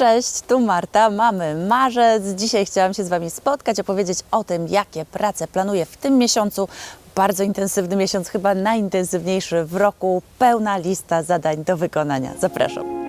Cześć, tu Marta, mamy marzec. Dzisiaj chciałam się z Wami spotkać, opowiedzieć o tym, jakie prace planuję w tym miesiącu. Bardzo intensywny miesiąc, chyba najintensywniejszy w roku, pełna lista zadań do wykonania. Zapraszam.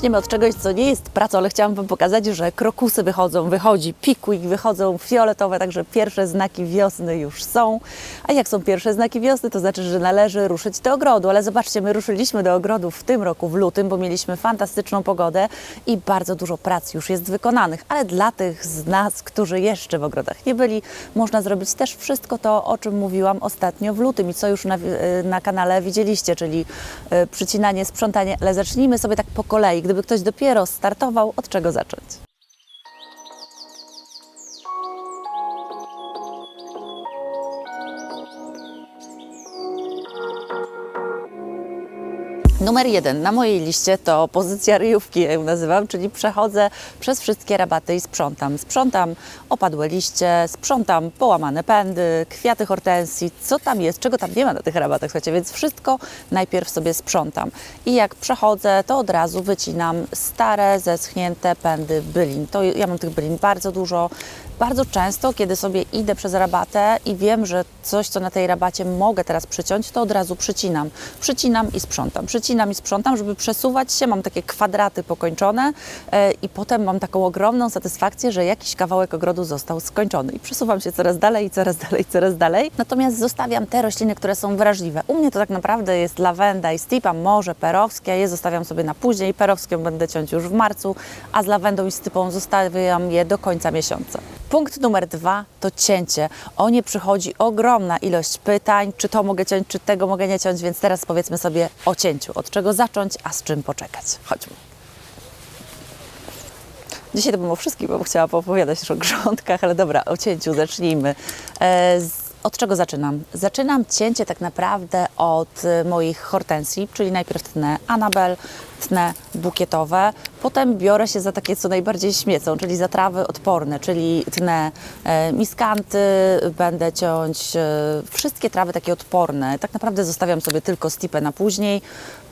Zaczniemy od czegoś, co nie jest pracą, ale chciałam Wam pokazać, że krokusy wychodzą, wychodzi piknik, wychodzą fioletowe, także pierwsze znaki wiosny już są. A jak są pierwsze znaki wiosny, to znaczy, że należy ruszyć do ogrodu. Ale zobaczcie, my ruszyliśmy do ogrodu w tym roku, w lutym, bo mieliśmy fantastyczną pogodę i bardzo dużo prac już jest wykonanych. Ale dla tych z nas, którzy jeszcze w ogrodach nie byli, można zrobić też wszystko to, o czym mówiłam ostatnio w lutym i co już na, na kanale widzieliście, czyli e, przycinanie, sprzątanie. Ale zacznijmy sobie tak po kolei. Gdyby ktoś dopiero startował, od czego zacząć? Numer jeden na mojej liście to pozycja ryjówki, ja ją nazywam, czyli przechodzę przez wszystkie rabaty i sprzątam. Sprzątam opadłe liście, sprzątam połamane pędy, kwiaty hortensji, co tam jest, czego tam nie ma na tych rabatach, słuchajcie, więc wszystko najpierw sobie sprzątam. I jak przechodzę, to od razu wycinam stare, zeschnięte pędy bylin. To ja mam tych bylin bardzo dużo. Bardzo często, kiedy sobie idę przez rabatę i wiem, że coś, co na tej rabacie mogę teraz przyciąć, to od razu przycinam. Przycinam i sprzątam. Przycinam i sprzątam, żeby przesuwać się. Mam takie kwadraty pokończone e, i potem mam taką ogromną satysfakcję, że jakiś kawałek ogrodu został skończony. I przesuwam się coraz dalej, i coraz dalej, coraz dalej. Natomiast zostawiam te rośliny, które są wrażliwe. U mnie to tak naprawdę jest lawenda i stipa, może perowskie. Je zostawiam sobie na później. Perowską będę ciąć już w marcu, a z lawendą i stypą zostawiam je do końca miesiąca. Punkt numer dwa to cięcie. O nie przychodzi ogromna ilość pytań, czy to mogę ciąć, czy tego mogę nie ciąć, więc teraz powiedzmy sobie o cięciu. Od czego zacząć, a z czym poczekać. Chodźmy. Dzisiaj to bym o wszystkim, bo chciała też o grządkach, ale dobra, o cięciu zacznijmy. E, z, od czego zaczynam? Zaczynam cięcie tak naprawdę od e, moich hortensji, czyli najpierw tnę Anabel, tnę bukietowe, potem biorę się za takie, co najbardziej śmiecą, czyli za trawy odporne, czyli tnę e, miskanty, będę ciąć e, wszystkie trawy takie odporne. Tak naprawdę zostawiam sobie tylko stipę na później.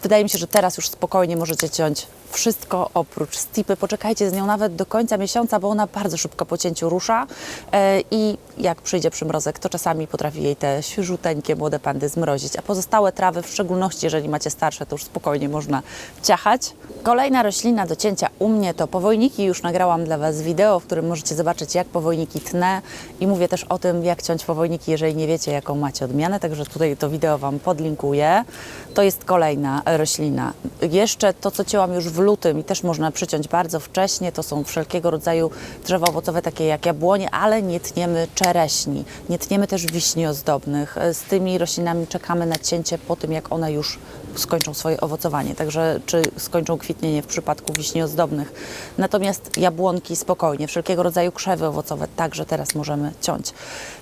Wydaje mi się, że teraz już spokojnie możecie ciąć wszystko oprócz stipy. Poczekajcie z nią nawet do końca miesiąca, bo ona bardzo szybko po cięciu rusza e, i jak przyjdzie przymrozek, to czasami potrafi jej te świeżuteńkie młode pandy zmrozić, a pozostałe trawy, w szczególności jeżeli macie starsze, to już spokojnie można ciachać. Kolejna roślina do cięcia u mnie to powojniki. Już nagrałam dla Was wideo, w którym możecie zobaczyć, jak powojniki tnę i mówię też o tym, jak ciąć powojniki, jeżeli nie wiecie, jaką macie odmianę, także tutaj to wideo Wam podlinkuję. To jest kolejna roślina. Jeszcze to, co cięłam już w lutym i też można przyciąć bardzo wcześnie, to są wszelkiego rodzaju drzewa owocowe, takie jak jabłonie, ale nie tniemy czereśni, nie tniemy też wiśni ozdobnych. Z tymi roślinami czekamy na cięcie po tym, jak one już skończą swoje owocowanie, także czy skończą kwitnienie w przypadku wiśni ozdobnych. Natomiast jabłonki spokojnie, wszelkiego rodzaju krzewy owocowe także teraz możemy ciąć.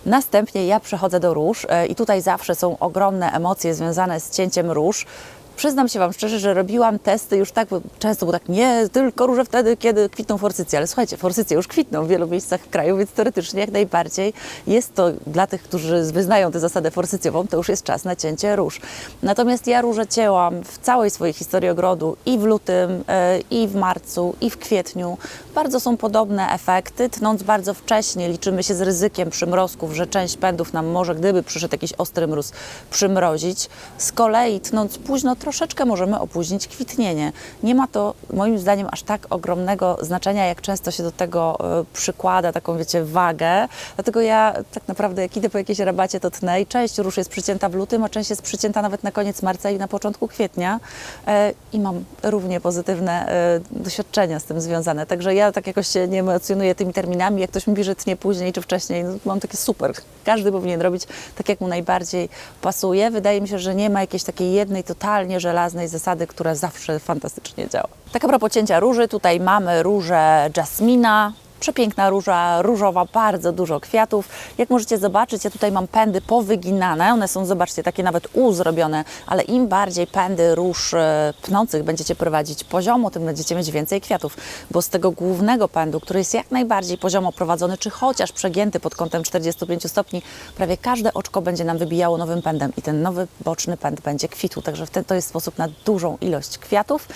Następnie ja przechodzę do róż e, i tutaj zawsze są ogromne emocje związane z cięciem róż. Przyznam się Wam szczerze, że robiłam testy już tak, bo często było tak, nie, tylko róże wtedy, kiedy kwitną forsycje. Ale słuchajcie, forsycje już kwitną w wielu miejscach w kraju, więc teoretycznie jak najbardziej jest to dla tych, którzy wyznają tę zasadę forsycjową, to już jest czas na cięcie róż. Natomiast ja róże cięłam w całej swojej historii ogrodu i w lutym, e, i w marcu, i w kwietniu. Bardzo są podobne efekty. Tnąc bardzo wcześnie, liczymy się z ryzykiem przymrozków, że część pędów nam może, gdyby przyszedł jakiś ostry mróz, przymrozić. Z kolei tnąc późno, troszeczkę możemy opóźnić kwitnienie. Nie ma to moim zdaniem aż tak ogromnego znaczenia, jak często się do tego e, przykłada, taką wiecie, wagę. Dlatego ja tak naprawdę jak idę po jakiejś rabacie, to tnę i część róż jest przycięta w lutym, a część jest przycięta nawet na koniec marca i na początku kwietnia E, i mam równie pozytywne e, doświadczenia z tym związane. Także ja tak jakoś się nie emocjonuję tymi terminami. Jak ktoś mówi, że tnie później czy wcześniej, no, mam takie super. Każdy powinien robić tak, jak mu najbardziej pasuje. Wydaje mi się, że nie ma jakiejś takiej jednej totalnie zupełnie żelaznej zasady, która zawsze fantastycznie działa. Tak a propos cięcia róży, tutaj mamy różę jasmina, Przepiękna róża, różowa, bardzo dużo kwiatów. Jak możecie zobaczyć, ja tutaj mam pędy powyginane. One są, zobaczcie, takie nawet U zrobione, ale im bardziej pędy róż e, pnących będziecie prowadzić poziomo, tym będziecie mieć więcej kwiatów, bo z tego głównego pędu, który jest jak najbardziej poziomo prowadzony, czy chociaż przegięty pod kątem 45 stopni, prawie każde oczko będzie nam wybijało nowym pędem i ten nowy boczny pęd będzie kwitł. Także w ten, to jest sposób na dużą ilość kwiatów.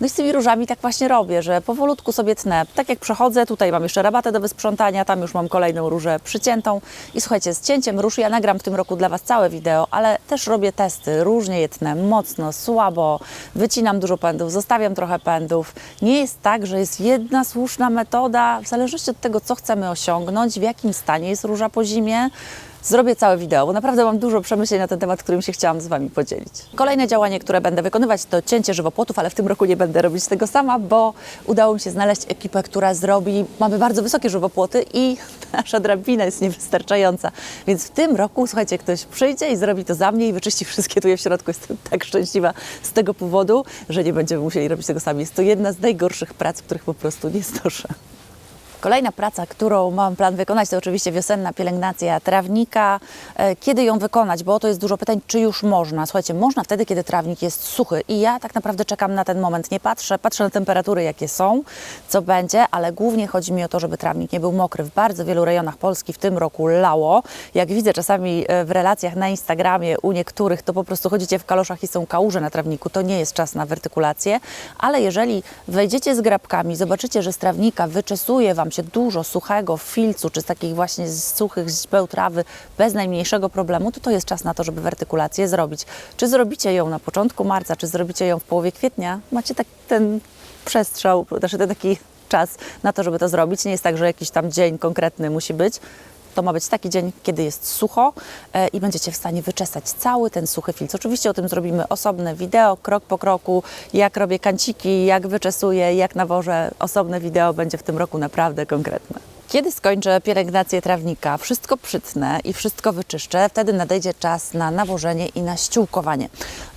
No i z tymi różami tak właśnie robię, że powolutku sobie tnę. Tak jak przechodzę, tutaj mam jeszcze rabatę do wysprzątania, tam już mam kolejną różę przyciętą. I słuchajcie, z cięciem róż ja nagram w tym roku dla Was całe wideo, ale też robię testy, różnie je tnę, mocno, słabo, wycinam dużo pędów, zostawiam trochę pędów. Nie jest tak, że jest jedna słuszna metoda, w zależności od tego, co chcemy osiągnąć, w jakim stanie jest róża po zimie, zrobię całe wideo, bo naprawdę mam dużo przemyśleń na ten temat, którym się chciałam z Wami podzielić. Kolejne działanie, które będę wykonywać, to cięcie żywopłotów, ale w tym roku nie będę robić tego sama, bo udało mi się znaleźć ekipę, która zrobi, mamy bardzo wysokie żywopłoty i nasza drabina jest niewystarczająca. Więc w tym roku, słuchajcie, ktoś przyjdzie i zrobi to za mnie i wyczyści wszystkie tu je w środku. Jestem tak szczęśliwa z tego powodu, że nie będziemy musieli robić tego sami. Jest to jedna z najgorszych prac, których po prostu nie znoszę. Kolejna praca, którą mam plan wykonać, to oczywiście wiosenna pielęgnacja trawnika. E, Kiedy ją wykonać? Bo to jest dużo pytań, czy już można. Słuchajcie, można wtedy, kiedy trawnik jest suchy. I ja tak naprawdę czekam na ten moment. Nie patrzę, patrzę na temperatury, jakie są, co będzie, ale głównie chodzi mi o to, żeby trawnik nie był mokry. W bardzo wielu rejonach Polski w tym roku lało. Jak widzę czasami e, w relacjach na Instagramie u niektórych, to po prostu chodzicie w kaloszach i są kałuże na trawniku. To nie jest czas na wertykulację, ale jeżeli wejdziecie z grabkami, zobaczycie, że z trawnika wyczesuje Wam się dużo suchego filcu, czy z takich właśnie z suchych źródeł trawy bez najmniejszego problemu, to to jest czas na to, żeby wertykulację zrobić. Czy zrobicie ją na początku marca, czy zrobicie ją w połowie kwietnia, macie tak ten przestrzał, znaczy ten taki czas na to, żeby to zrobić. Nie jest tak, że jakiś tam dzień konkretny musi być. To ma być taki dzień, kiedy jest sucho e, i będziecie w stanie wyczesać cały ten suchy filc. Oczywiście o tym zrobimy osobne wideo, krok po kroku, jak robię kanciki, jak wyczesuję, jak nawożę. Osobne wideo będzie w tym roku naprawdę konkretne. Kiedy skończę pielęgnację trawnika, wszystko przytnę i wszystko wyczyszczę, wtedy nadejdzie czas na nawożenie i na ściółkowanie.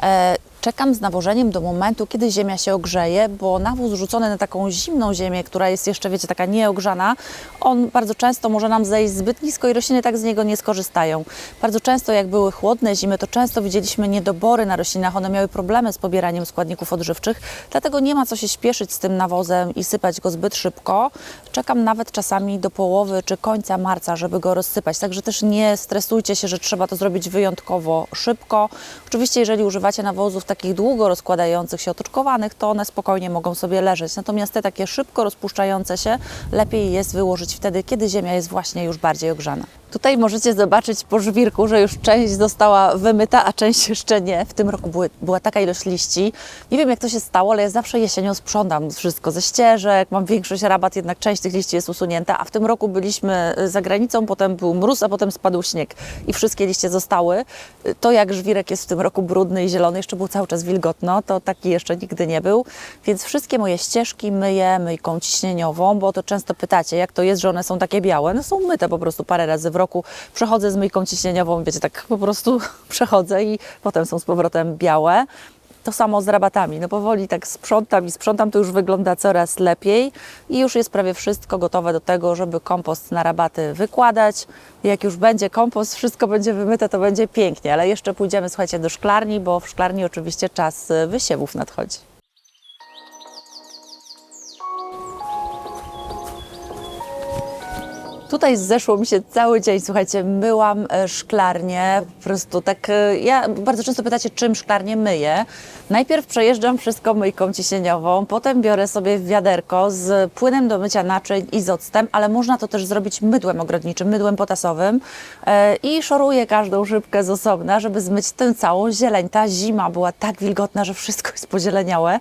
E, Czekam z nawożeniem do momentu, kiedy ziemia się ogrzeje, bo nawóz rzucony na taką zimną ziemię, która jest jeszcze, wiecie, taka nieogrzana, on bardzo często może nam zejść zbyt nisko i rośliny tak z niego nie skorzystają. Bardzo często, jak były chłodne zimy, to często widzieliśmy niedobory na roślinach, one miały problemy z pobieraniem składników odżywczych, dlatego nie ma co się śpieszyć z tym nawozem i sypać go zbyt szybko. Czekam nawet czasami do połowy czy końca marca, żeby go rozsypać, także też nie stresujcie się, że trzeba to zrobić wyjątkowo szybko. Oczywiście, jeżeli używacie nawozów takich długo rozkładających się, otoczkowanych, to one spokojnie mogą sobie leżeć. Natomiast te takie szybko rozpuszczające się, lepiej jest wyłożyć wtedy, kiedy ziemia jest właśnie już bardziej ogrzana. Tutaj możecie zobaczyć po żwirku, że już część została wymyta, a część jeszcze nie. W tym roku były, była taka ilość liści. Nie wiem, jak to się stało, ale ja zawsze jesienią sprzątam wszystko ze ścieżek, mam większość rabat, jednak część tych liści jest usunięta, a w tym roku byliśmy za granicą, potem był mróz, a potem spadł śnieg i wszystkie liście zostały. To jak żwirek jest w tym roku brudny i zielony, jeszcze był cały czas wilgotno, to taki jeszcze nigdy nie był, więc wszystkie moje ścieżki myję myjką ciśnieniową, bo to często pytacie, jak to jest, że one są takie białe. No są myte po prostu parę razy w roku. Przechodzę z myjką ciśnieniową wiecie, tak po prostu przechodzę i potem są z powrotem białe. To samo z rabatami. No powoli tak sprzątam i sprzątam, to już wygląda coraz lepiej i już jest prawie wszystko gotowe do tego, żeby kompost na rabaty wykładać. Jak już będzie kompost, wszystko będzie wymyte, to będzie pięknie, ale jeszcze pójdziemy, słuchajcie, do szklarni, bo w szklarni oczywiście czas y, wysiewów nadchodzi. Tutaj zeszło mi się cały dzień, słuchajcie, myłam e, szklarnię, po prostu tak, e, ja bardzo często pytacie, czym szklarnię myję. Najpierw przejeżdżam wszystko myjką ciśnieniową, potem biorę sobie wiaderko z płynem do mycia naczyń i z octem, ale można to też zrobić mydłem ogrodniczym, mydłem potasowym e, i szoruję każdą szybkę z osobna, żeby zmyć tę całą zieleń. Ta zima była tak wilgotna, że wszystko jest pozieleniałe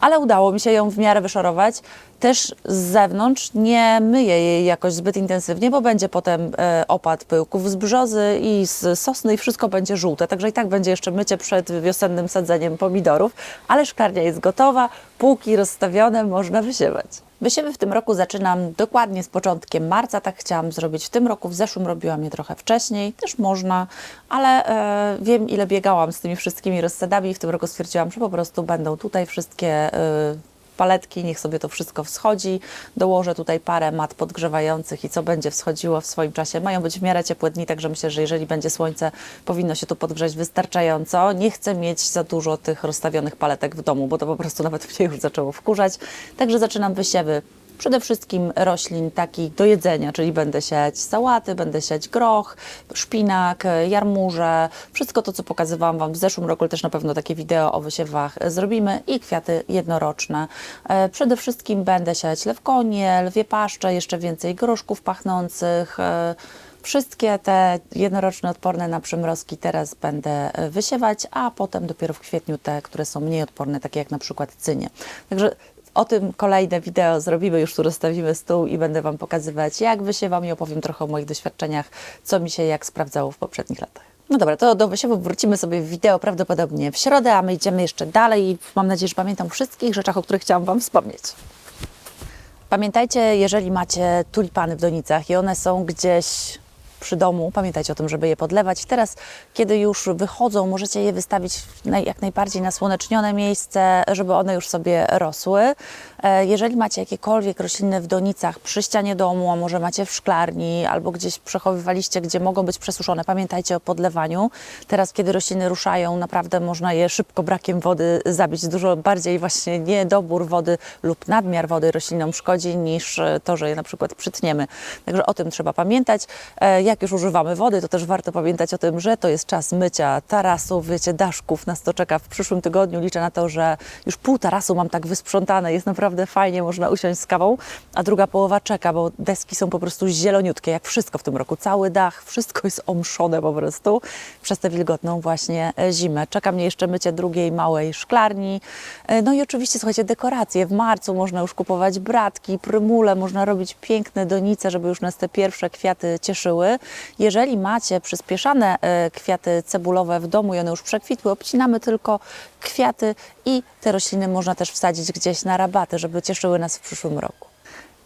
ale udało mi się ją w miarę wyszorować. Też z zewnątrz nie myję jej jakoś zbyt intensywnie, bo będzie potem e, opad pyłków z brzozy i z sosny i wszystko będzie żółte. Także i tak będzie jeszcze mycie przed wiosennym sadzeniem pomidorów, ale szklarnia jest gotowa. półki rozstawione, można wysiewać. Wysiewy w tym roku zaczynam dokładnie z początkiem marca, tak chciałam zrobić w tym roku. W zeszłym robiłam je trochę wcześniej, też można, ale e, wiem ile biegałam z tymi wszystkimi rozsadami i w tym roku stwierdziłam, że po prostu będą tutaj wszystkie e, paletki, niech sobie to wszystko wschodzi. Dołożę tutaj parę mat podgrzewających i co będzie wschodziło w swoim czasie. Mają być w miarę ciepłe dni, także myślę, że jeżeli będzie słońce, powinno się tu podgrzeć wystarczająco. Nie chcę mieć za dużo tych rozstawionych paletek w domu, bo to po prostu nawet mnie już zaczęło wkurzać. Także zaczynam wysiewy Przede wszystkim roślin takich do jedzenia, czyli będę siać sałaty, będę siać groch, szpinak, jarmuże, wszystko to, co pokazywałam Wam w zeszłym roku, też na pewno takie wideo o wysiewach zrobimy i kwiaty jednoroczne. E, Przede wszystkim będę siać lewkonie, lwie paszcze, jeszcze więcej groszków pachnących, e, Wszystkie te jednoroczne, odporne na przymrozki teraz będę wysiewać, a potem dopiero w kwietniu te, które są mniej odporne, takie jak na przykład cynie. Także o tym kolejne wideo zrobimy, już tu rozstawimy stół i będę Wam pokazywać, jak wysiewam i opowiem trochę o moich doświadczeniach, co mi się jak sprawdzało w poprzednich latach. No dobra, to do wysiewów wrócimy sobie w wideo prawdopodobnie w środę, a my idziemy jeszcze dalej i mam nadzieję, że pamiętam wszystkich rzeczach, o których chciałam Wam wspomnieć. Pamiętajcie, jeżeli macie tulipany w donicach i one są gdzieś przy domu, pamiętajcie o tym, żeby je podlewać. Teraz, kiedy już wychodzą, możecie je wystawić jak najbardziej na słonecznione miejsce, żeby one już sobie rosły. E, Jeżeli macie jakiekolwiek rośliny w donicach przy ścianie domu, a może macie w szklarni albo gdzieś przechowywaliście, gdzie mogą być przesuszone, pamiętajcie o podlewaniu. Teraz, kiedy rośliny ruszają, naprawdę można je szybko brakiem wody zabić. Dużo bardziej właśnie niedobór wody lub nadmiar wody roślinom szkodzi niż e, to, że je na przykład przytniemy. Także o tym trzeba pamiętać. Jak już używamy wody, to też warto pamiętać o tym, że to jest czas mycia tarasów, wiecie, daszków. Nas to czeka w przyszłym tygodniu. Liczę na to, że już pół tarasu mam tak wysprzątane. Jest naprawdę fajnie, można usiąść z kawą, a druga połowa czeka, bo deski są po prostu zieloniutkie, jak wszystko w tym roku. Cały dach, wszystko jest omszone po prostu przez tę wilgotną właśnie e, zimę. Czeka mnie jeszcze mycie drugiej małej szklarni. E, No i oczywiście, słuchajcie, dekoracje. W marcu można już kupować bratki, prymule, można robić piękne donice, żeby już nas te pierwsze kwiaty cieszyły. Jeżeli macie przyspieszane e, kwiaty cebulowe w domu i one już przekwitły, obcinamy tylko kwiaty i te rośliny można też wsadzić gdzieś na rabaty, żeby cieszyły nas w przyszłym roku.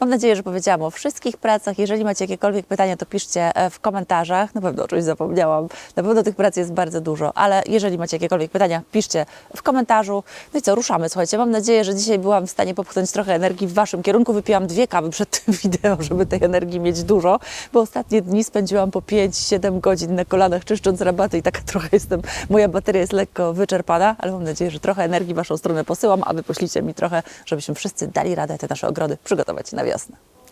Mam nadzieję, że powiedziałam o wszystkich pracach. Jeżeli macie jakiekolwiek pytania, to piszcie e, w komentarzach. Na pewno o czymś zapomniałam. Na pewno tych prac jest bardzo dużo, ale jeżeli macie jakiekolwiek pytania, piszcie w komentarzu. No i co, ruszamy. Słuchajcie, mam nadzieję, że dzisiaj byłam w stanie popchnąć trochę energii w Waszym kierunku. Wypiłam dwie kawy przed tym wideo, żeby tej energii mieć dużo, bo ostatnie dni spędziłam po 5-7 godzin na kolanach czyszcząc rabaty i taka trochę jestem, moja bateria jest lekko wyczerpana, ale mam nadzieję, że trochę energii w Waszą stronę posyłam, a Wy poślijcie mi trochę, żebyśmy wszyscy dali radę te nasze ogrody przygotować na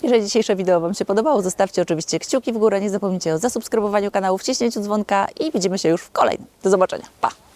Jeżeli dzisiejsze wideo Wam się podobało, zostawcie oczywiście kciuki w górę, nie zapomnijcie o zasubskrybowaniu kanału, wciśnięciu dzwonka i widzimy się już w kolejnym. Do zobaczenia. Pa!